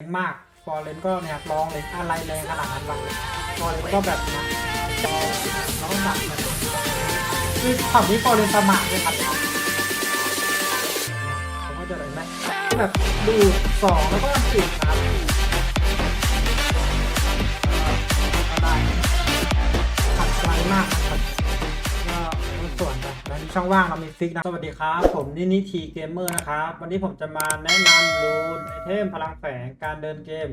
แรงมากฟอร์เรนก็เนี่ยร้องเลยอะไรแรงขนาดนั้นวะฟอร์เรนก็แบบนะจอน้องหนักเลยคือฝั่งนี้ฟอร์เรนประมาทเลยครับผมก็จะอะไรไหมแบบดูสองแล้วก็สิบนะครับก็ได้ขัดไกลมากครับก็ส่วน ช่องว่างเรามีฟิกนะ สวัสดีครับ ผมนินิทีเกมเมอร์นะครับ วันนี้ผมจะมาแนะนำรูนไอเทมพลังแฝงการเดินเกม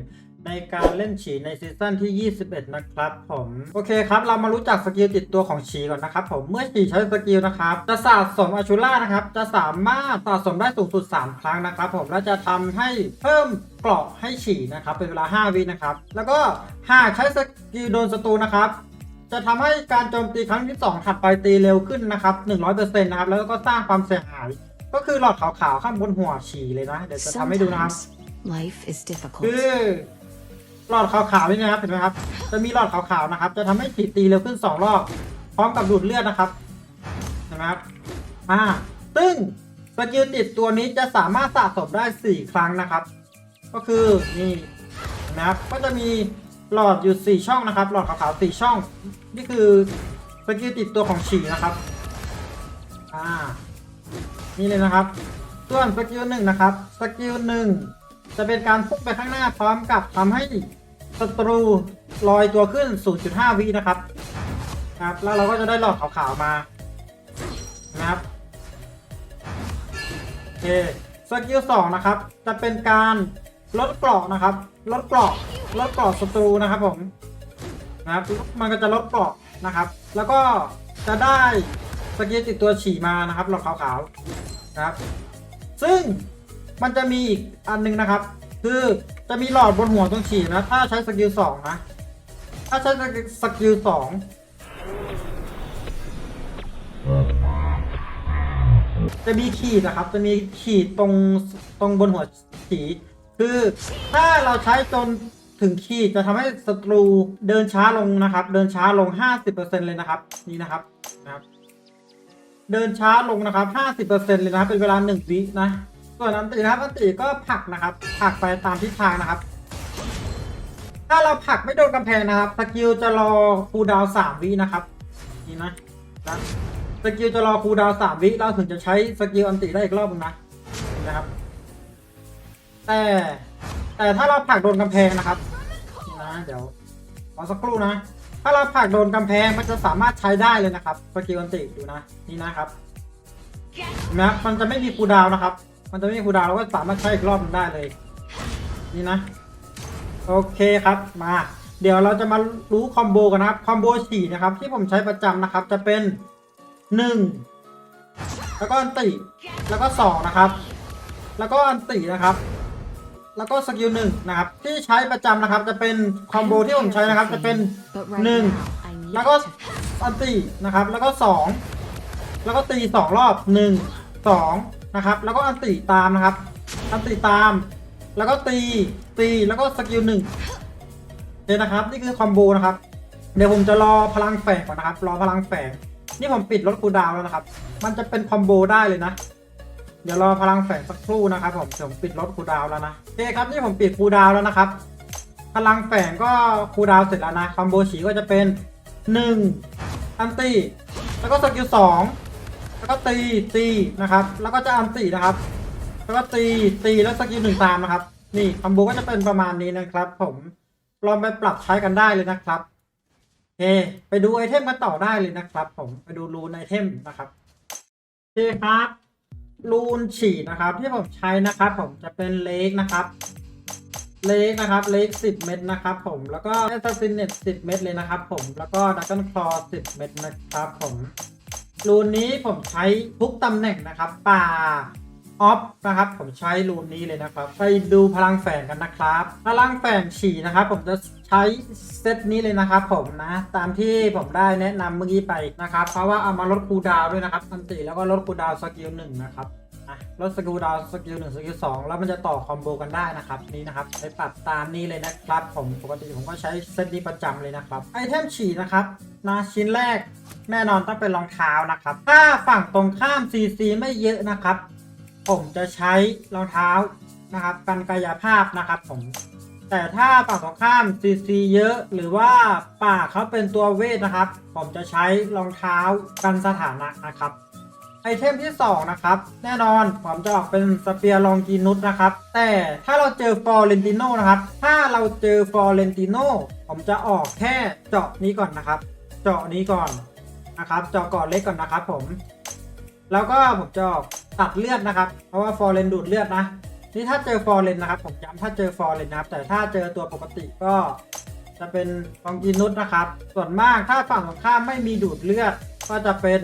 ในการเล่นฉีในซีซั่นที่ 21 นะครับผม โอเคครับ เรามารู้จักสกิลติดตัวของฉีก่อนนะครับผม เมื่อฉีใช้สกิลนะครับ จะสะสมอาชูล่านะครับ จะสามารถสะสมได้สูงสุด 3 ครั้งนะครับผม และจะทำให้เพิ่มเกราะให้ฉีนะครับ เป็นเวลา 5 วินะครับ แล้วก็หากใช้สกิลโดนศัตรูนะครับ จะทำให้การโจมตีครั้งที่ 2 ถัดไปตีเร็วขึ้นนะครับ 100%นะครับ แล้วก็สร้างความเสียหาย ก็คือหลอดขาวๆข้างบนหัวฉีเลยนะ เดี๋ยวจะทำให้ดูนะครับ Sometimes life is difficult. คือหลอดขาวๆนี่นะครับ เห็นไหมครับ จะมีหลอดขาวๆนะครับ จะทำให้ฉีดตีเร็วขึ้น 2 รอบ พร้อมกับดูดเลือดนะครับ เห็นไหมครับ อ่า ซึ่งสกิลติดตัวนี้จะสามารถสะสมได้ 4 ครั้งนะครับ ก็คือนี่เห็นะครับ ก็จะมี หลอดอยู่ 4 ช่องนะครับ หลอดขาวๆ4ช่อง นี่คือสกิลติดตัวของฉีนะครับ อ่า นี่เลยนะครับ ส่วนสกิลหนึ่งนะครับ สกิลหนึ่งจะเป็นการพุ่งไปข้างหน้าพร้อมกับทำให้ศัตรูลอยตัวขึ้น 0.5 วินะครับ ครับ แล้วเราก็จะได้หลอดขาวๆมา นะครับโอเคสกิลสองนะครับ จะเป็นการลดเกราะนะครับ ลดเกราะ ลดเกาะศัตรูนะครับผมนะครับมันก็จะลดเกาะนะครับ แล้วก็จะได้สกิลติดตัวฉี่มานะครับหลอดขาวๆนะครับ ซึ่งมันจะมีอีกอันหนึงนะครับ คือจะมีหลอดบนหัวตรงฉี่นะ ถ้าใช้สกิลสองนะ ถ้าใช้สกิลสองจะมีขีดนะครับ จะมีขีดตรงตรงบนหัวฉี่คือถ้าเราใช้จน ถึงขีดจะทำให้ศัตรูเดินช้าลงนะครับ เดินช้าลง 50%เลยนะครับ นี่นะครับนะครับ เดินช้าลงนะครับ 50%เลยนะครับ เป็นเวลา1วินะ ส่วนอันตินะครับอันติก็ผลักนะครับผลักไปตามทิศทางนะครับ ถ้าเราผลักไม่โดนกำแพงนะครับสกิลจะรอคูดาวน์3วินะครับ นี่นะนะสกิลจะรอคูดาวน์3วิเราถึงจะใช้สกิลอันติได้อีกรอบนึงนะนะครับ แต่ แต่ถ้าเราผลักโดนกำแพงนะครับนี่นะเดี๋ยวรอสักครู่นะ ถ้าเราผลักโดนกำแพงมันจะสามารถใช้ได้เลยนะครับสกิลอันติดูนะนี่นะครับนไหมครับมันจะไม่มีคูดาวนะครับ มันจะไม่มีคูดาวเราก็สามารถใช้อีกรอบหนึงได้เลย นี่นะ โอเคครับมา เดี๋ยวเราจะมารู้คอมโบกันนะครับคอมโบสี่นะครับ ที่ผมใช้ประจำนะครับ จะเป็นหนึ่งแล้วก็อันติแล้วก็สองนะครับ แล้วก็อันตินะครับ แล้วก็สกิลหนึ่งนะครับที่ใช้ประจำนะครับจะเป็นคอมโบที่ผมใช้นะครับจะเป็น But right Nương. now, I need แล้วก็อันตินะครับแล้วก็สองแล้วก็ตีสองรอบหนึ่งสองนะครับแล้วก็อันติตามนะครับอันติตาม แล้วก็ตีตีแล้วก็สกิลหนึ่งเนี่ยนะครับนี่คือคอมโบนะครับเดี๋ยวผมจะรอพลังแฝงก่อนนะครับ รอพลังแฝงนี่ผมปิดรถคูดาวแล้วนะครับ มันจะเป็นคอมโบได้เลยนะ เดี๋ยวรอพลังแฝงสักครู่นะครับผมผมปิดรถคูดาวแล้วนะโอเคครับนี่ผมปิดคูดาวแล้วนะครับ พลังแฝงก็คูดาวเสร็จแล้วนะคอมโบฉีก็จะเป็นหนึ่งอันตีแล้วก็สกิลสองแล้วก็ตีตีนะครับ แล้วก็จะอันตีนะครับ แล้วก็ตีตีแล้วสกิลหนึ่งตามนะครับ นี่คอมโบก็จะเป็นประมาณนี้นะครับ ผมลองไปปรับใช้กันได้เลยนะครับโอเคไปดูไอเทมกันต่อได้เลยนะครับ ผมไปดูรูนไอเทมนะครับโอเคครับ รูนฉีดนะครับ ที่ผมใช้นะครับ ผมจะเป็นเล็กนะครับ เล็กนะครับ เล็ก10 เม็ดนะครับ ผมแล้วก็แอสซัสซินเน็ต10 เม็ดเลยนะครับ ผมแล้วก็ดักกันคลอ10 เม็ดนะครับ ผมรูนนี้ผมใช้ทุกตำแหน่งนะครับ ป่า ออฟนะครับผมใช้รูนนี้เลยนะครับ ไปดูพลังแฝงกันนะครับ พลังแฝงฉี่นะครับ ผมจะใช้เซตนี้เลยนะครับ ผมนะตามที่ผมได้แนะนำเมื่อกี้ไปนะครับ เพราะว่าเอามาลดคูดาวด้วยนะครับอันติแล้วก็ลดคูดาวสกิลหนึ่งนะครับลดสกิลดาวสกิลหนึ่งสกิลสองแล้วมันจะต่อคอมโบกันได้นะครับนี่นะครับไปปรับตามนี้เลยนะครับ ผมปกติผมก็ใช้เซตนี้ประจำเลยนะครับไอเทมฉี่นะครับนะชิ้นแรกแน่นอนต้องเป็นรองเท้านะครับ ถ้าฝั่งตรงข้าม CC ไม่เยอะนะครับ ผมจะใช้รองเท้านะครับกันกายภาพนะครับผม แต่ถ้าฝั่งตรงข้ามซีซีเยอะหรือว่าป่าเขาเป็นตัวเวทนะครับ ผมจะใช้รองเท้ากันสถานะนะครับไอเทมที่ 2 นะครับ แน่นอนผมจะออกเป็นสเปียร์ลองกินุสนะครับ แต่ถ้าเราเจอฟอร์เรนติโนนะครับ ถ้าเราเจอฟอร์เรนติโนผมจะออกแค่เจาะนี้ก่อนนะครับ เจาะนี้ก่อนนะครับ เจาะก่อนเล็กก่อนนะครับผม แล้วก็ผมจะตัดเลือดนะครับ เพราะว่าฟอร์เรนดูดเลือดนะ นี่ถ้าเจอฟอร์เรนนะครับ ผมย้ำถ้าเจอฟอร์เรนนะครับ แต่ถ้าเจอตัวปกติก็จะเป็นลองกินุสนะครับ ส่วนมากถ้าฝั่งตรงข้ามไม่มีดูดเลือด ก็จะเป็น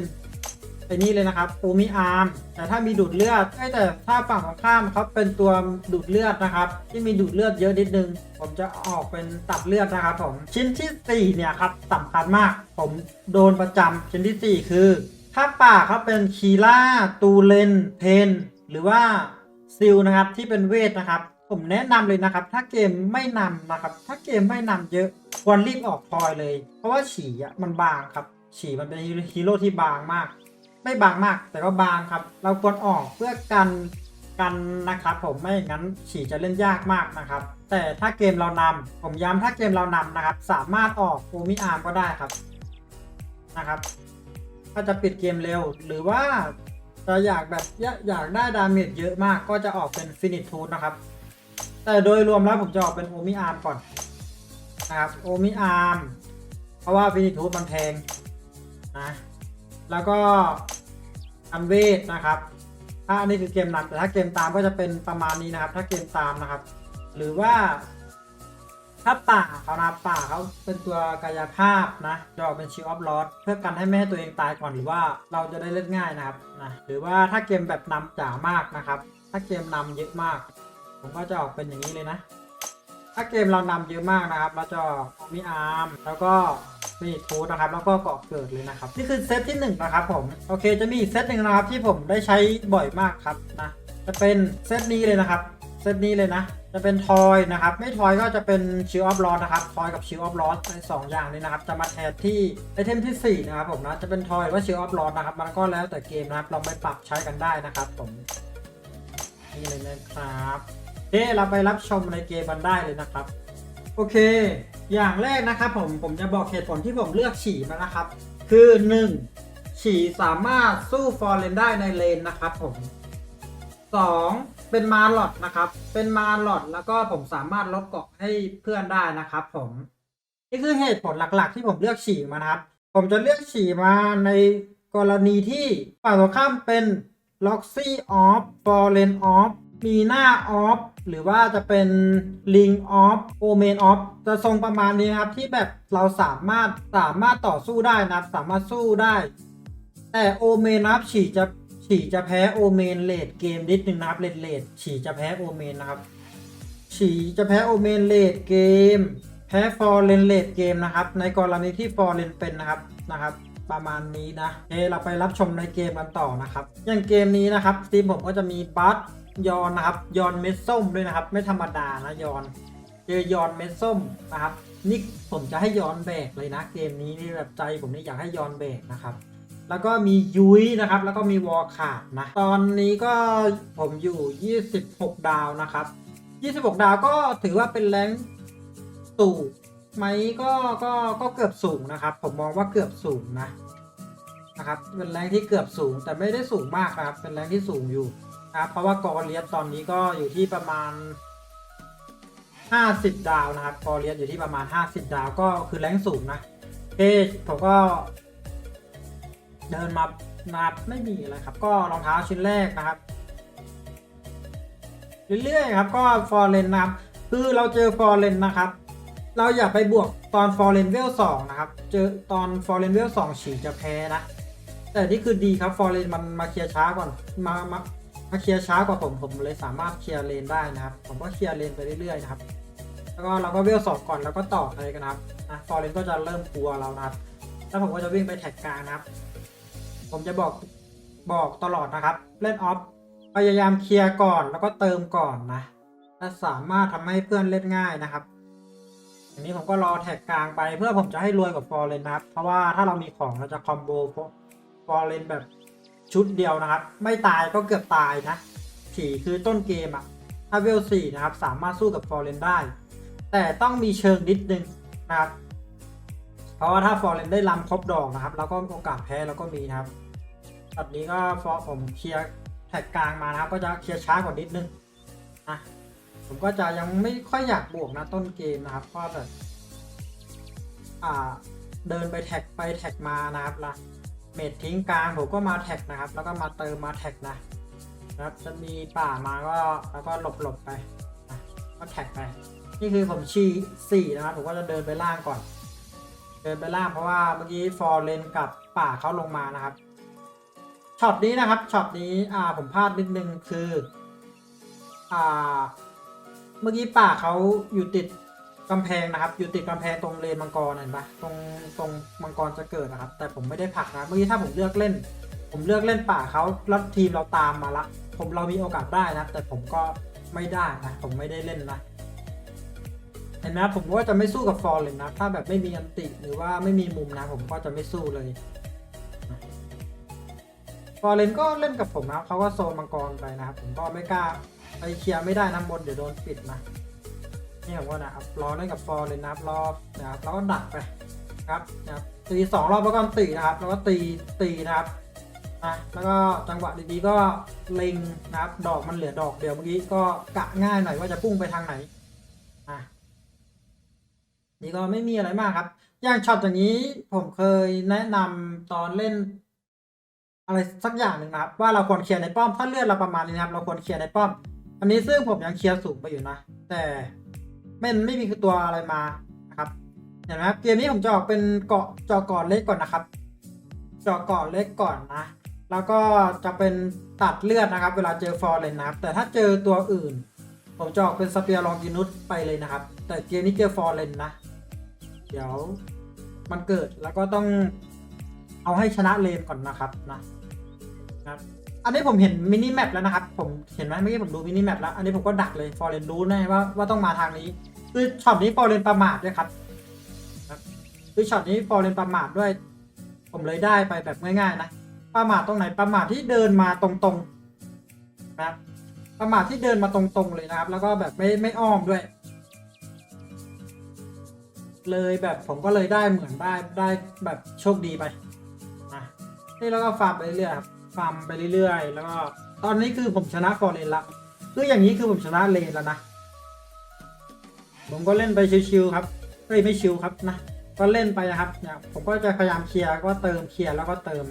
ไอ้นี่เลยนะครับปูมิอาร์ม แต่ถ้ามีดูดเลือดแต่ถ้าฝั่งตรงข้ามเขาเป็นตัวดูดเลือดนะครับ ที่มีดูดเลือดเยอะนิดนึง ผมจะออกเป็นตัดเลือดนะครับผม ชิ้นที่สี่เนี่ยครับสำคัญมาก ผมโดนประจำชิ้นที่สี่คือ ถ้าป่าเขาเป็นคีล่าตูเลนเพนหรือว่าซิลนะครับที่เป็นเวทนะครับ ผมแนะนำเลยนะครับ ถ้าเกมไม่นำนะครับ ถ้าเกมไม่นำเยอะควรรีบออกทอยเลย เพราะว่าฉี่อะมันบางครับ ฉี่มันเป็นฮีโร่ที่บางมาก ไม่บางมากแต่ก็บางครับ เราควรออกเพื่อกันกันนะครับ ผมไม่อย่างนั้นฉี่จะเล่นยากมากนะครับ แต่ถ้าเกมเรานำผมย้ำถ้าเกมเรานำนะครับ สามารถออกโอมิอาร์มก็ได้ครับนะครับ ถ้าจะปิดเกมเร็ว หรือว่าจะอยากแบบอยากได้ดาเมจเยอะมากก็จะออกเป็นฟินิชทูดนะครับ แต่โดยรวมแล้วผมจะออกเป็นโอมิอาร์มก่อนนะครับโอมิอาร์มเพราะว่าฟินิชทูดมันแพงนะแล้วก็อันเวทนะครับ ถ้าอันนี้คือเกมหนำแต่ถ้าเกมตามก็จะเป็นประมาณนี้นะครับ ถ้าเกมตามนะครับ หรือว่า ถ้าป่าเขานะป่าเขาเป็นตัวกายภาพนะจะออกเป็นชิลออฟลอสเพื่อกันให้แม่ให้ตัวเองตายก่อนหรือว่าเราจะได้เล่นง่ายนะครับนะหรือว่าถ้าเกมแบบนำจ๋ามากนะครับ ถ้าเกมนำเยอะมาก ผมก็จะออกเป็นอย่างนี้เลยนะ ถ้าเกมเรานำเยอะมากนะครับ เราจะมีอาร์มแล้วก็มีทูดนะครับแล้วก็เกาะเกิดเลยนะครับนี่คือเซตที่หนึ่งนะครับผมโอเคจะมีเซตหนึ่งนะครับที่ผมได้ใช้บ่อยมากครับนะจะเป็นเซตนี้เลยนะครับ เซตนี้เลยนะ จะเป็นทอยนะครับ ไม่ทอยก็จะเป็นชิลออฟลอสนะครับทอยกับชิลออฟลอสในสองอย่างนี้นะครับ จะมาแทนที่ไอเทมที่ 4 นะครับผมนะ จะเป็นทอยหรือว่าชิลออฟลอสนะครับ มันก็แล้วแต่เกมนะครับ เราไปปรับใช้กันได้นะครับผม นี่เลยนะครับโอเคเราไปรับชมในเกมกันได้เลยนะครับ โอเค อย่างแรกนะครับผม ผมจะบอกเหตุผลที่ผมเลือกฉี่มานะครับ คือ 1. ฉี่สามารถสู้ฟอร์เรนได้ในเลนนะครับผม 2. เป็นมาหลอดนะครับ เป็นมาหลอดแล้วก็ผมสามารถลดเกาะให้เพื่อนได้นะครับผม นี่คือเหตุผลหลักๆ ที่ผมเลือกฉี่มานะครับ ผมจะเลือกฉี่มาในกรณีที่ฝั่งตรงข้ามเป็น Loxy Off Foreign Off มีหน้า Off หรือว่าจะเป็น Ling Off Omen Off จะทรงประมาณนี้นะครับที่แบบเราสามารถสามารถต่อสู้ได้นะครับ สามารถสู้ได้ แต่โอเมนนะครับฉี่จะ ฉีจะแพ้โอเมนเลดเกมนิดนึงนะครับเลดเลดฉีจะแพ้โอเมนนะครับฉีจะแพ้โอเมนเลดเกม แพ้ฟอร์เรนเลดเกมนะครับ ในกรณีที่ฟอร์เรนเป็นนะครับนะครับประมาณนี้นะโอเราไปรับชมในเกมกันต่อนะครับ อย่างเกมนี้นะครับทีมผมก็จะมีบัสยอนนะครับ ยอนเม็ดส้มด้วยนะครับ ไม่ธรรมดานะยอนเจอยอนเม็ดส้มนะครับ นี่ผมจะให้ยอนแบกเลยนะ เกมนี้นี่แบบใจผมนี่อยากให้ยอนแบกนะครับ แล้วก็มียุ้ยนะครับ แล้วก็มีวอลขาดนะ ตอนนี้ก็ผมอยู่ 26 ดาวนะครับ 26 ดาวก็ถือว่าเป็นแรงสูงไหมก็ก็ก็เกือบสูงนะครับ ผมมองว่าเกือบสูงนะนะครับ เป็นแรงที่เกือบสูงแต่ไม่ได้สูงมากนะครับ เป็นแรงที่สูงอยู่นะครับเพราะว่ากอเลียสตอนนี้ก็อยู่ที่ประมาณ 50 ดาวนะครับกอเลียสอยู่ที่ประมาณ 50 ดาวก็คือแรงสูงนะโอเคผมก็ เดินมามาไม่มีอะไรครับ ก็รองเท้าชิ้นแรกนะครับ เรื่อยๆครับก็ฟอร์เรนนะครับ คือเราเจอฟอร์เรนนะครับ เราอย่าไปบวกตอนฟอร์เรนเวลสองนะครับ เจอตอนฟอร์เรนเวลสองฉีจะแพ้นะ แต่นี่คือดีครับฟอร์เรนมันมาเคลียร์ช้าก่อนมามามาเคลียร์ช้ากว่าผมผมเลยสามารถเคลียร์เลนได้นะครับ ผมก็เคลียร์เลนไปเรื่อยๆนะครับ แล้วก็เราก็เวลสองก่อนแล้วก็ต่อไปกันนะครับนะฟอร์เรนก็จะเริ่มกลัวเรานะครับแล้วผมก็จะวิ่งไปแท็กกลางนะครับ ผมจะบอกบอกตลอดนะครับ เล่นออฟพยายามเคลียร์ก่อนแล้วก็เติมก่อนนะและสามารถทำให้เพื่อนเล่นง่ายนะครับอันนี้ผมก็รอแท็กกลางไปเพื่อผมจะให้รวยกับฟอร์เรนนะครับ เพราะว่าถ้าเรามีของเราจะคอมโบฟอร์เรนแบบชุดเดียวนะครับ ไม่ตายก็เกือบตายนะผีคือต้นเกมอะถ้าเวลสี่นะครับสามารถสู้กับฟอร์เรนได้ แต่ต้องมีเชิงนิดนึงนะครับ เพราะว่าถ้าฟอร์เรนได้ลำครบดอกนะครับ แล้วก็โอกาสแพ้เราก็มีนะครับ แบบนี้ก็ฟอร์ผมเคลียร์แท็กกลางมานะครับ ก็จะเคลียร์ช้ากว่านิดนึงนะผมก็จะยังไม่ค่อยอยากบวกนะต้นเกมนะครับเพราะแบบอ่าเดินไปแท็กไปแท็กมานะครับละเมดทิ้งกลางผมก็มาแท็กนะครับ แล้วก็มาเติมมาแท็กนะนะครับจะมีป่ามาก็แล้วก็หลบหลบไปก็แท็กไป นี่คือผมชี้สี่นะครับผมก็จะเดินไปล่างก่อน เดินไปล่างเพราะว่าเมื่อกี้ฟอร์เลนกับป่าเขาลงมานะครับ ช็อตนี้นะครับช็อตนี้อ่าผมพลาดนิดนึงคืออ่าเมื่อกี้ป่าเขาอยู่ติดกำแพงนะครับ อยู่ติดกำแพงตรงเลนมังกรเห็นปะตรงตรงมังกรจะเกิดนะครับ แต่ผมไม่ได้ผลักนะเมื่อกี้ถ้าผมเลือกเล่น ผมเลือกเล่นป่าเขาแล้วทีมเราตามมาละ ผมเรามีโอกาสได้นะแต่ผมก็ไม่ได้นะผมไม่ได้เล่นนะเห็นไหมผมก็จะไม่สู้กับฟอร์เลยนะ ถ้าแบบไม่มีอันติหรือว่าไม่มีมุมนะ ผมก็จะไม่สู้เลย ฟอร์เรนก็เล่นกับผมนะครับเขาก็โซนมังกรไปนะครับผมก็ไม่กล้าไปเคลียร์ไม่ได้นะบนเดี๋ยวโดนปิดนะนี่ผมว่านะครับรอเล่นกับฟอร์เลยนะครับรอนะครับแล้วก็ดักไปครับนะครับตีสองรอบแล้วก็ตีนะครับ แล้วก็ตีตีนะครับนะแล้วก็จังหวะดีๆก็เล็งนะครับ ดอกมันเหลือดอกเดียวเมื่อกี้ก็กะง่ายหน่อยว่าจะพุ่งไปทางไหนอะนี่ก็ไม่มีอะไรมากครับ อย่างช็อตอย่างนี้ผมเคยแนะนำตอนเล่น อะไรสักอย่างหนึ่งนะครับว่าเราควรเคลียร์ในป้อมถ้าเลือดเราประมาณนี้นะครับเราควรเคลียร์ในป้อม อันนี้ซึ่งผมยังเคลียร์สูงไปอยู่นะ แต่ไม่ไม่มีตัวอะไรมานะครับเห็นไหมครับเกมนี้ผมจะออกเป็นเกาะจาะเกาะเล็กก่อนนะครับจาะเกาะเล็กก่อนนะ แล้วก็จะเป็นตัดเลือดนะครับ เวลาเจอฟอร์เรนนะครับ แต่ถ้าเจอตัวอื่น ผมจะออกเป็นสเปียร์ลองกินุสไปเลยนะครับ แต่เกมนี้เจอฟอร์เรนนะ เดี๋ยวมันเกิดแล้วก็ต้อง เอาให้ชนะเลนก่อนนะครับนะครับ อันนี้ผมเห็นมินิแมปแล้วนะครับ ผมเห็นไหมเมื่อกี้ผมดูมินิแมปแล้ว อันนี้ผมก็ดักเลยฟอร์เรนรู้แน่ว่าว่าต้องมาทางนี้ คือช็อตนี้ฟอร์เรนประมาทด้วยครับคือช็อตนี้ฟอร์เรนประมาทด้วย ผมเลยได้ไปแบบง่ายๆนะประมาทตรงไหนประมาทที่เดินมาตรงๆนะครับ ประมาทที่เดินมาตรงๆเลยนะครับ แล้วก็แบบไม่ไม่อ้อมด้วย เลยแบบผมก็เลยได้เหมือนได้ได้แบบโชคดีไป นี่แล้วก็ฟาร์มไปเรื่อยๆครับฟาร์มไปเรื่อยๆ แล้วก็ตอนนี้คือผมชนะฟอเรนละคืออย่างนี้คือผมชนะเลนแล้วนะ ผมก็เล่นไปชิวๆครับเฮ้ยไม่ชิวครับนะก็เล่นไปนะครับเนี่ยผมก็จะพยายามเคลียร์ก็เติมเคลียร์แล้วก็เติม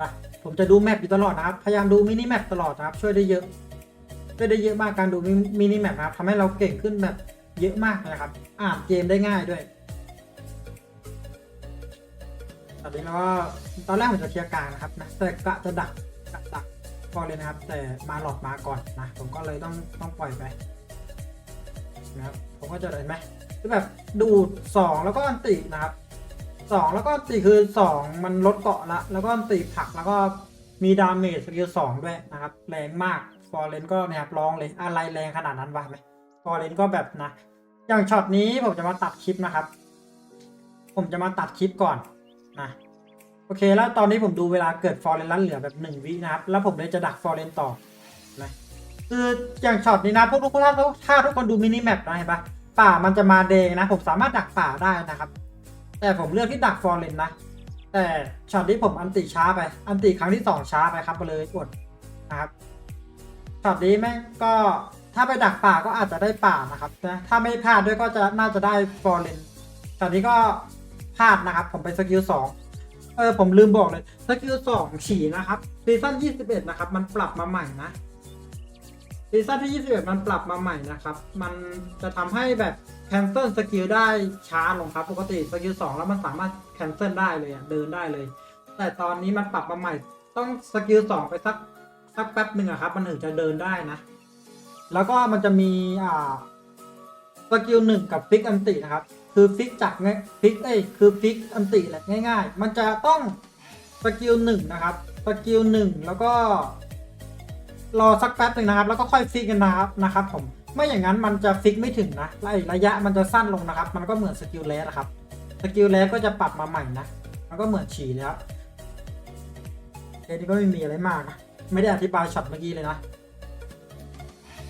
อะผมจะดูแมปอยู่ตลอดนะครับพยายามดูมินิแมปตลอดนะครับ ช่วยได้เยอะช่วยได้เยอะมากการดูมินิแมปนะครับทำให้เราเก่งขึ้นแบบเยอะมากเลยนะครับ อ่านเกมได้ง่ายด้วย อนนี้เราก็ตอนแรกผมจะเคลียร์กลางนะครับนะแต่กะจะดักดักดักก่อนเลยนะครับ แต่มาหลอดมาก่อนนะผมก็เลยต้องต้องปล่อยไปนะครับผมก็จะเห็นไหมคือแบบดูดสองแล้วก็อันตินะครับสองแล้วก็อันติคือสองมันลดเกาะละ แล้วก็อันติผลักแล้วก็มีดาเมจสกิลสองด้วยนะครับ แรงมากฟอร์เรนก็นี่ยครับลองเลยอะไรแรงขนาดนั้นวะไหมฟอร์เรนก็แบบนะ อย่างช็อตนี้ผมจะมาตัดคลิปนะครับ ผมจะมาตัดคลิปก่อน นะโอเคแล้วตอนนี้ผมดูเวลาเกิดฟอร์เรนลันเหลือแบบหนึ่งวินะครับ แล้วผมเลยจะดักฟอร์เรนต่อนะคืออย่างช็อตนี้นะพวกทุกคนถ้าถ้าทุกคนดูมินิแมปนะเห็นปะป่ามันจะมาแดงนะ ผมสามารถดักป่าได้นะครับ แต่ผมเลือกที่ดักฟอร์เรนนะ แต่ช็อตนี้ผมอันติช้าไป อันติครั้งที่สองช้าไปครับก็เลยกดนะครับช็อตนี้แม่งก็ถ้าไปดักป่าก็อาจจะได้ป่านะครับนะถ้าไม่พลาดด้วยก็จะน่าจะได้ฟอร์เรนช็อตนี้ก็ พลาดนะครับ ผมไปสกิลสองเออผมลืมบอกเลยสกิลสองฉี่นะครับซีซั่น21นะครับ มันปรับมาใหม่นะซีซั่นที่21มันปรับมาใหม่นะครับ มันจะทำให้แบบแคนเซิลสกิลได้ช้าลงครับ ปกติสกิลสองแล้วมันสามารถแคนเซิลได้เลยเดินได้เลย แต่ตอนนี้มันปรับมาใหม่ ต้องสกิลสองไปสักสักแป๊บหนึ่งอะครับ มันถึงจะเดินได้นะ แล้วก็มันจะมีอ่าสกิลหนึ่งกับฟิกอันตินะครับ คือฟิกจากง่ยฟิกเอ้ยคือฟิกอันติแหละง่าย ๆ มันจะต้องสกิลหนึ่งนะครับสกิลหนึ่งแล้วก็รอสักแป๊บหนึ่งนะครับ แล้วก็ค่อยฟิกกันนะครับนะครับผมไม่อย่างนั้นมันจะฟิกไม่ถึงนะระยะมันจะสั้นลงนะครับ มันก็เหมือนสกิลแรนะครับสกิลแรก็จะปรับมาใหม่นะมันก็เหมือนฉี่แล้วเอนี้ก็ไม่มีอะไรมากนะไม่ได้อธิบายช็อตเมื่อกี้เลยนะ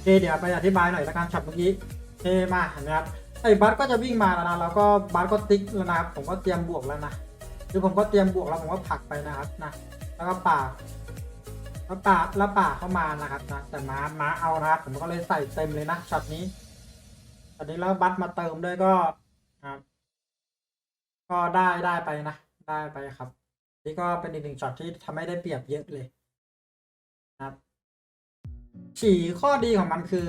โอเดี๋ยวไปอธิบายหน่อยละกันช็อตเมื่อกี้เอมาเห็นไหมครับ อ้บัสก็จะวิ่งมาแล้วนะแล้วก็บัสก็ติ๊กแล้วนะครับผมก็เตรียมบวกแล้วนะคือผมก็เตรียมบวกแล้วผมก็ผลักไปนะครับนะแล้วก็ป่าแล้วป่าแล้วป่าเข้ามานะครับนะแต่ม้าม้าเอานะครับผมก็เลยใส่เต็มเลยนะช็อตนี้ช็อตนี้แล้วบัสมาเติมด้วยก็ครับก็ได้ได้ไปนะได้ไปครับ นี่ก็เป็นอีกหนึ่งช็อตที่ทำให้ได้เปรียบเยอะเลยนะครับฉี่ข้อดีของมันคือ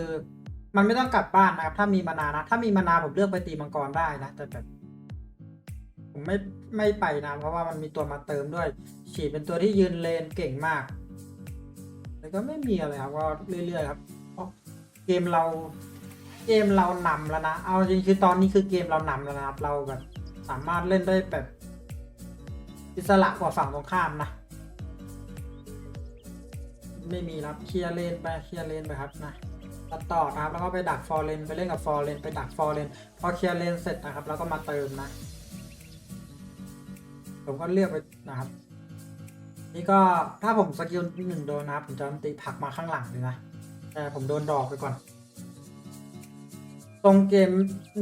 มันไม่ต้องกลับบ้านนะครับ ถ้ามีมานานะ ถ้ามีมานาผมเลือกไปตีมังกรได้นะ แต่แบบผมไม่ไม่ไปนะ เพราะว่ามันมีตัวมาเติมด้วย ฉี่เป็นตัวที่ยืนเลนเก่งมาก แต่ก็ไม่มีอะไรครับก็เรื่อยๆครับเกมเราเกมเรานำแล้วนะ เอาจริงคือตอนนี้คือเกมเรานำแล้วนะครับ เราแบบสามารถเล่นได้แบบอิสระกว่าฝั่งตรงข้ามนะ ไม่มีครับเคลียร์เลนไปเคลียร์เลนไปครับนะ ตัดต่อนะครับ แล้วก็ไปดักฟอร์เลนไปเล่นกับฟอร์เลนไปดักฟอร์เลนพอเคลียร์เลนเสร็จนะครับ แล้วก็มาเติมนะ ผมก็เลือกไปนะครับ นี่ก็ถ้าผมสกิลหนึ่งโดนนะครับ ผมจะตีผลักมาข้างหลังเลยนะ แต่ผมโดนดอกไปก่อน ตรงเกม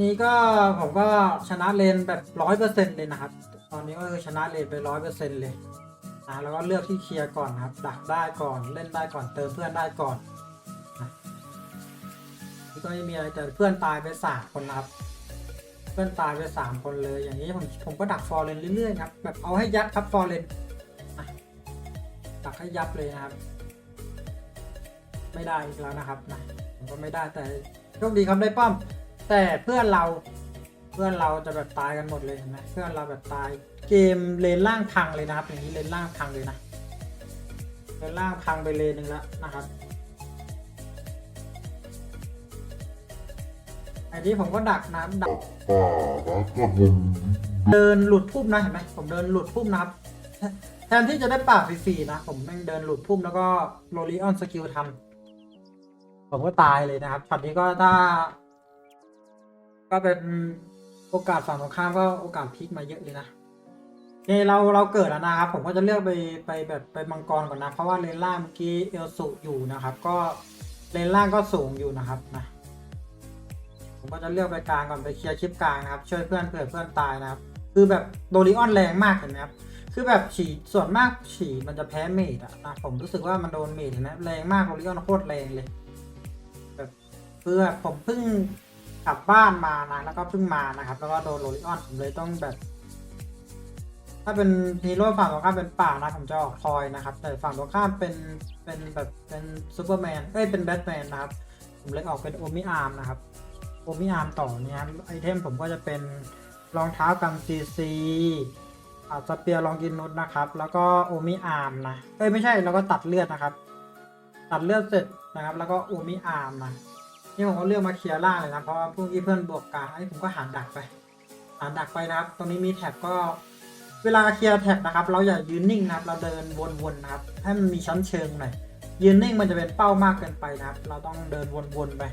นี้ก็ผมก็ชนะเลนแบบร้อยเปอร์เซ็นเลยนะครับ ตอนนี้ก็คือชนะเลนไปร้อยเปอร์เซ็นเลยนะแล้วก็เลือกที่เคลียร์ก่อนนะครับ ดักได้ก่อนเล่นได้ก่อนเติมเพื่อนได้ก่อน ก็ไม่มีอะไรแต่เพื่อนตายไปสามคนนะครับ เพื่อนตายไปสามคนเลยอย่างนี้ผมผมก็ดักฟอร์เรนเรื่อยๆครับแบบเอาให้ยัดครับฟอร์เรนดักให้ยับเลยนะครับ ไม่ได้อีกแล้วนะครับนะผมก็ไม่ได้แต่โชคดีครับได้ป้อม แต่เพื่อนเราเพื่อนเราจะแบบตายกันหมดเลยเห็นไหมเพื่อนเราแบบตายเกมเลนล่างพังเลยนะครับอย่างนี้เลนล่างพังเลยนะเลนล่างพังไปเลนหนึ่งแล้วนะครับ อันนี้ผมก็ดักนะดักป่าแล้วก็งมเดินหลุดพุ่มนะเห็นไหมผมเดินหลุดพุ่มนะครับแทแทนที่จะได้ป่าฟรีๆนะ ผมแม่งเดินหลุดพุ่มแล้วก็โรลิออนสกิลทำผมก็ตายเลยนะครับช็อตนี้ก็ถ้า ก็เป็นโอกาสฝั่งตรงข้ามก็โอกาสพลิกมาเยอะเลยนะนี่เราเราเกิดแล้วนะครับ ผมก็จะเลือกไปไปแบบไปมังกรก่อนนะ เพราะว่าเลนล่างเมื่อกี้เอลสุอยู่นะครับ ก็เลนล่างก็สูงอยู่นะครับนะ ผมก็จะเลือกไปกลางก่อนไปเคลียร์ชิปกลางนะครับ ช่วยเพื่อนเผื่อเพื่อนตายนะครับ คือแบบโดริออนแรงมากเห็นไหมครับ คือแบบฉีส่วนมากฉีมันจะแพ้เมดอะนะผมรู้สึกว่ามันโดนเมดเห็นไหมแรงมากโดริออนโคตรแรงเลย แบบเพื่อผมเพิ่งกลับบ้านมานะแล้วก็เพิ่งมานะครับ แล้วก็โดนโรลิออนผมเลยต้องแบบ ถ้าเป็นฮีโร่ฝั่งตรงข้ามเป็นป่านะผมจะออกทอยนะครับ แต่ฝั่งตรงข้ามเป็นเป็นแบบเป็นซูเปอร์แมนเอ้ยเป็นแบทแมนนะครับ ผมเลยออกเป็นโอมิอาร์มนะครับ โอมิอาร์มต่อเนี่ยครับไอเทมผมก็จะเป็นรองเท้ากังซีซีอาสเปียร์ลองกินนุดนะครับ แล้วก็โอมิอาร์มนะ เอ้ยไม่ใช่แล้วก็ตัดเลือดนะครับ ตัดเลือดเสร็จนะครับ แล้วก็โอมิอาร์มนะนี่ผมก็เลือกมาเคลียร์ล่างเลยนะ เพราะว่าพวกที่เพื่อนบวกกาไอ้ผมก็หันดักไปหันดักไปนะครับ ตรงนี้มีแท็บก็เวลาเคลียร์แท็บนะครับ เราอย่ายืนนิ่งนะครับ เราเดินวนๆนะครับ ให้มันมีชั้นเชิงหน่อยยืนนิ่งมันจะเป็นเป้ามากเกินไปนะครับ เราต้องเดินวนๆไป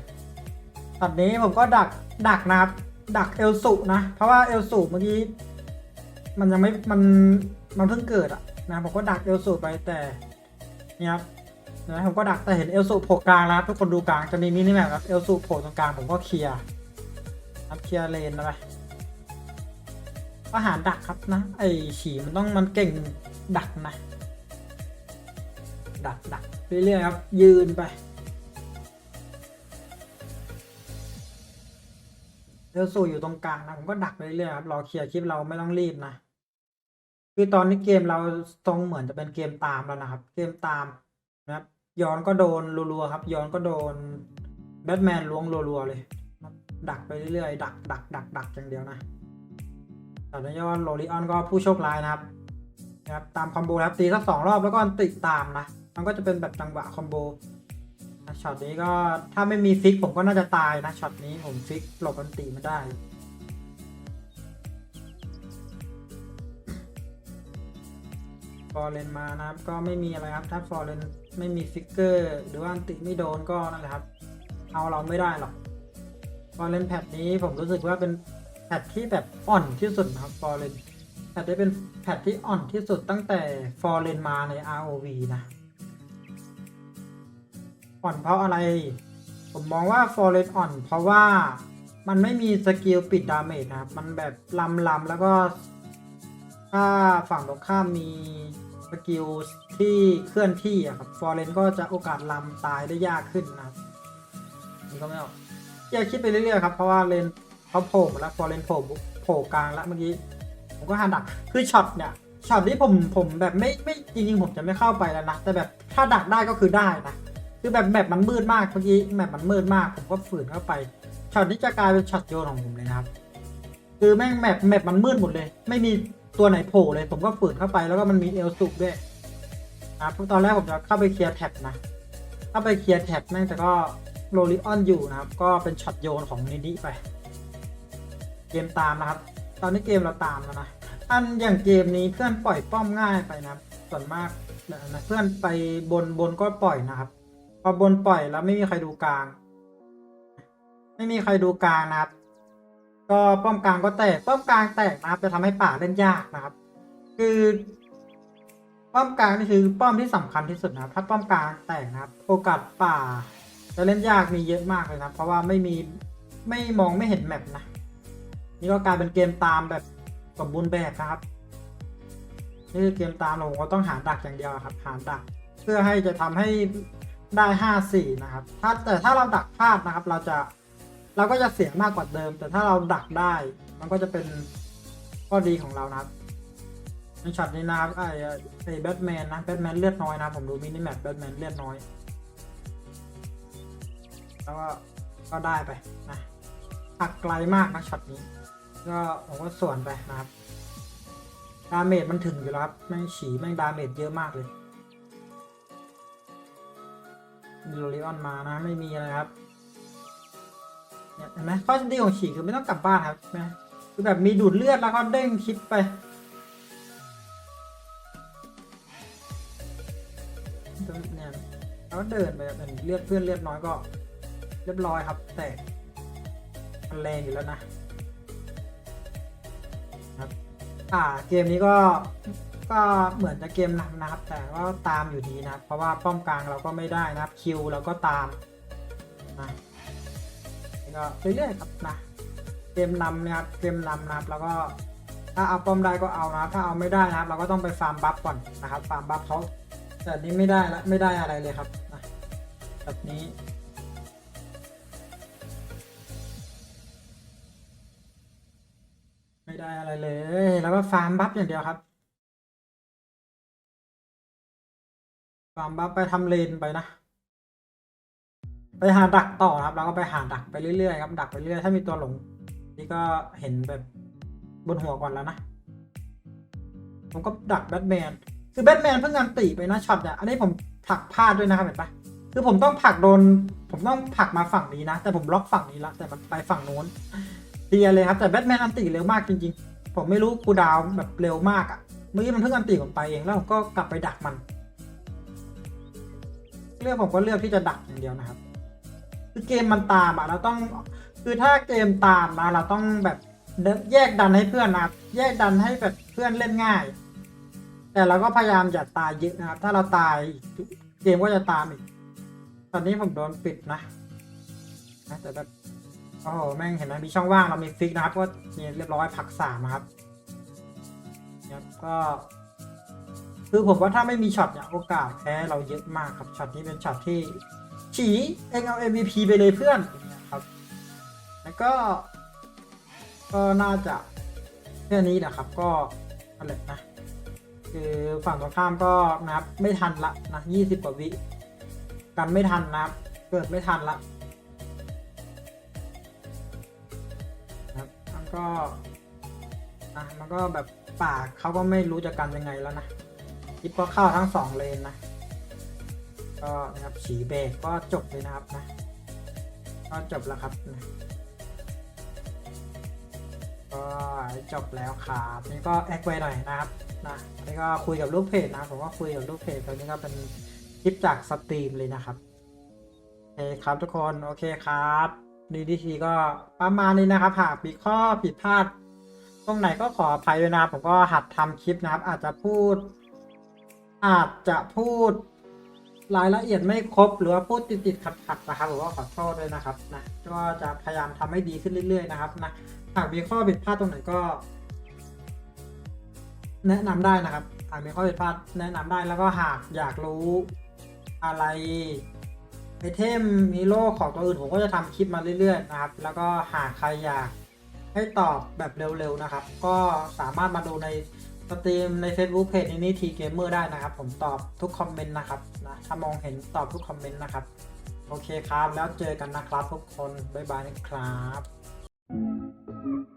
ตอนนี้ผมก็ดักดักนะครับ ดักเอลสุนะ เพราะว่าเอลสุเมื่อกี้มันยังไม่มันมันเพิ่งเกิดอะนะผมก็ดักเอลสุไปแต่นี่ครับนะผมก็ดักแต่เห็นเอลสุโผล่กลางแล้วทุกคนดูกลางจะมีมินิแมปครับเอลสุโผล่ตรงกลางผมก็เคลียร์ครับเคลียร์เลนไปอาหารดักครับนะ ไอฉี่มันต้องมันเก่งดักนะ ดักดักเรื่อยๆครับยืนไป เอลสูอยู่ตรงกลางนะผมก็ดักไปเรื่อยครับรอเคลียร์คลิปเราไม่ต้องรีบนะคือตอนนี้เกมเราตรงเหมือนจะเป็นเกมตามแล้วนะครับ เกมตามนะครับย้อนก็โดนรัวๆครับย้อนก็โดนแบทแมนล้วงรัวๆเลยดักไปเรื่อยๆดักดักดักดักอย่างเดียวนะแต่ในยอดโรลิออนก็ผู้โชคร้ายนะครับนะครับตามคอมโบครับตีสักสองรอบแล้วก็ติดตามนะมันก็จะเป็นแบบจังหวะคอมโบ ช็อตนี้ก็ถ้าไม่มีฟิกผมก็น่าจะตายนะช็อตนี้ผมฟิกหลบอันตีไม่ได้ฟอร์เรนมานะครับก็ไม่มีอะไรครับ ถ้าฟอร์เรนไม่มีฟิกเกอร์ หรือว่าอันติไม่โดนก็นั่นแหละครับ เอาเราไม่ได้หรอกฟอร์เรนแพทนี้ผมรู้สึกว่าเป็นแพทที่แบบอ่อนที่สุดนะครับฟอร์เรนแพทได้เป็นแพทที่อ่อนที่สุดตั้งแต่ฟอร์เรนมาใน ROV นะ อ่อนเพราะอะไร ผมมองว่าฟอร์เรนอ่อน เพราะว่ามันไม่มีสกิลปิดดาเมจนะครับ มันแบบลำลำแล้วก็ถ้าฝั่งตรงข้ามมีสกิลที่เคลื่อนที่อะครับฟอร์เรนก็จะโอกาสลำตายได้ยากขึ้นนะครับนี่ก็ไม่ออกอย่าคิดไปเรื่อยๆครับเพราะว่าเลนเขาโผล่มาแล้วฟอร์เรนโผล่โผล่กลางแล้วเมื่อกี้ผมก็หันดักคือช็อตเนี่ยช็อตที่ผมผมแบบไม่ไม่จริงๆผมจะไม่เข้าไปแล้วนะแต่แบบถ้าดักได้ก็คือได้นะ คือแบบแมปมันมืดมากเมื่อกี้แมปมันมืดมากผมก็ฝืนเข้าไปช็อตนี้จะกลายเป็นช็อตโยนของผมเลยนะครับ คือแม่งแมปแมปมันมืดหมดเลย ไม่มีตัวไหนโผล่เลย ผมก็ฝืนเข้าไปแล้วก็มันมีเอลสุกด้วยนะครับตอนแรกผมจะเข้าไปเคลียร์แท็บนะเข้าไปเคลียร์แท็บแม่งแต่ก็โรลิออนอยู่นะครับ ก็เป็นช็อตโยนของนิดิไป เกมตามนะครับ ตอนนี้เกมเราตามแล้วนะอันอย่างเกมนี้เพื่อนปล่อยป้อมง่ายไปนะครับส่วนมากนะเพื่อนไปบนบนก็ปล่อยนะครับ พอบนปล่อยแล้วไม่มีใครดูกลาง ไม่มีใครดูกลางนะครับ ก็ป้อมกลางก็แตกป้อมกลางแตกนะครับ จะทำให้ป่าเล่นยากนะครับ คือ ป้อมกลางนี่คือป้อมที่สำคัญที่สุดนะครับ ถ้าป้อมกลางแตกนะครับ โอกาสป่า จะเล่นยากมีเยอะมากเลยนะเพราะว่าไม่มีไม่มองไม่เห็นแมปนะนี่ก็กลายเป็นเกมตามแบบสมบูรณ์แบบนะครับนี่คือเกมตามเราก็ต้องหาดักอย่างเดียวครับ หาดัก เพื่อให้จะทำให้ ได้ห้าสี่นะครับ ถ้าแต่ถ้าเราดักพลาดนะครับ เราจะเราก็จะเสียมากกว่าเดิม แต่ถ้าเราดักได้ มันก็จะเป็นข้อดีของเรานะครับในช็อตนี้นะครับไอ้ไอ้แบทแมนนะแบทแมนเลือดน้อยนะผมดูมินิแมปแบทแมนเลือดน้อย แล้วก็ก็ได้ไปนะหักไกลมากนะช็อตนี้ ก็ผมก็ส่วนไปนะครับ ดาเมจมันถึงอยู่แล้วครับแม่งฉีแม่งดาเมจเยอะมากเลย มีโรลิออนมานะ ไม่มีอะไรครับเห็นไหมข้อดีของฉีคือไม่ต้องกลับบ้านครับใช่ไหมคือแบบมีดูดเลือดแล้วก็เด้งคลิปไปเนี่ยแล้วเดินไปแบบเลือดเพื่อนเลือดน้อยก็ เรียบร้อยครับ แต่มันแรงอยู่แล้วนะครับ อ่าเกมนี้ก็ ก็เหมือนจะเกมนำนะครับ แต่ก็ตามอยู่ดีนะเพราะว่าป้อมกลางเราก็ไม่ได้นะครับคิวเราก็ตามนะก็เรื่อยๆครับนะเกมนำนะครับเกมนำนะครับแล้วก็ถ้าเอาป้อมได้ก็เอานะถ้าเอาไม่ได้นะครับ เราก็ต้องไปฟาร์มบัฟก่อนนะครับฟาร์มบัฟเขาแต่นนี้ไม่ได้ละไม่ได้อะไรเลยครับนะแบบนี้ไม่ได้อะไรเลย แล้วก็ฟาร์มบัฟอย่างเดียวครับ ฟาร์มบัฟไปทำเลนไปนะ ไปหาดักต่อครับแล้วก็ไปหาดักไปเรื่อยๆครับดักไปเรื่อยถ้ามีตัวหลง นี่ก็เห็นแบบบนหัวก่อนแล้วนะผมก็ดักแบทแมนคือแบทแมนเพิ่งงานตีไปนะช็อตเนี่ยอันนี้ผมผักพลาดด้วยนะครับเห็นปะคือผมต้องผักโดน ผมต้องผักมาฝั่งนี้นะ แต่ผมล็อกฝั่งนี้ละแต่มันไปฝั่งโน้นเดียเลยครับแต่แบทแมนอันติเร็วมากจริงๆ ผมไม่รู้กูดาวแบบเร็วมากอะ่ะเมื่อกี้มันเพิ่งอันติผมไปเองแล้วผมก็กลับไปดักมัน เลือกผมก็เลือกที่จะดักอย่างเดียวนะครับ คือเกมมันตามอะเราต้อง คือถ้าเกมตามนะเราต้องแบบแยกดันให้เพื่อนนะครับ แยกดันให้แบบเพื่อนเล่นง่าย แต่เราก็พยายามอย่าตายเยอะนะครับ ถ้าเราตายเกมก็จะตามอีก ตอนนี้ผมโดนปิดนะนะแต่แบบโอ้โหแม่งเห็นไหมมีช่องว่างเรามีฟิกนะครับก็เรียบร้อยพักสามครับครับก็ คือผมว่าถ้าไม่มีช็อตเนี่ยโอกาสแพ้เราเยอะมากครับช็อตนี้เป็นช็อตที่ฉีเองเอา MVP ไปเลยเพื่อนอย่างเงี้ยครับ แล้วก็ ก็น่าจะแค่นี้แหละครับ ก็อะไรนะ คือฝั่งตรงข้ามก็นะครับไม่ทันละนะยี่สิบกว่าวิ กันไม่ทันนะครับ เกิดไม่ทันละครับมันก็อะมันก็แบบปากเขาก็ไม่รู้จะกันยังไงแล้วนะ ทิปก็เข้าทั้งสองเลนนะ ก็นะครับฉีเบรกก็จบเลยนะครับนะก็จบแล้วครับนะก็จบแล้วครับนี่ก็แอคไว้หน่อยนะครับนะนี่ก็คุยกับลูกเพจนะผมก็คุยกับลูกเพจตอนนี้ก็เป็นคลิปจากสตรีมเลยนะครับโอเคครับทุกคนโอเคครับดีดีทีก็ประมาณนี้นะครับหากมีข้อผิดพลาดตรงไหนก็ขออภัยด้วยนะผมก็หัดทำคลิปนะครับ อาจจะพูด อาจจะพูดรายละเอียดไม่ครบ หรือว่าพูดติดติดขัดขัดๆนะครับผมก็ขอโทษด้วยนะครับนะก็จะพยายามทำให้ดีขึ้นเรื่อย ๆ นะครับนะหากมีข้อผิดพลาดตรงไหนก็ แนะนำได้นะครับหากมีข้อผิดพลาดแนะนำได้แล้วก็หากอยากรู้อะไรไอเทมมีโลกของตัวอื่นผมก็จะทำคลิปมาเรื่อย ๆ นะครับ แล้วก็หากใครอยากให้ตอบแบบเร็วๆนะครับ ก็สามารถมาดูใน สตรีมใน Facebook เพจนี้นี่ทีเกมเมอร์ได้นะครับ ผมตอบทุกคอมเมนต์นะครับนะถ้ามองเห็นตอบทุกคอมเมนต์นะครับ โอเคครับ แล้วเจอกันนะครับทุกคน บ๊ายบายครับ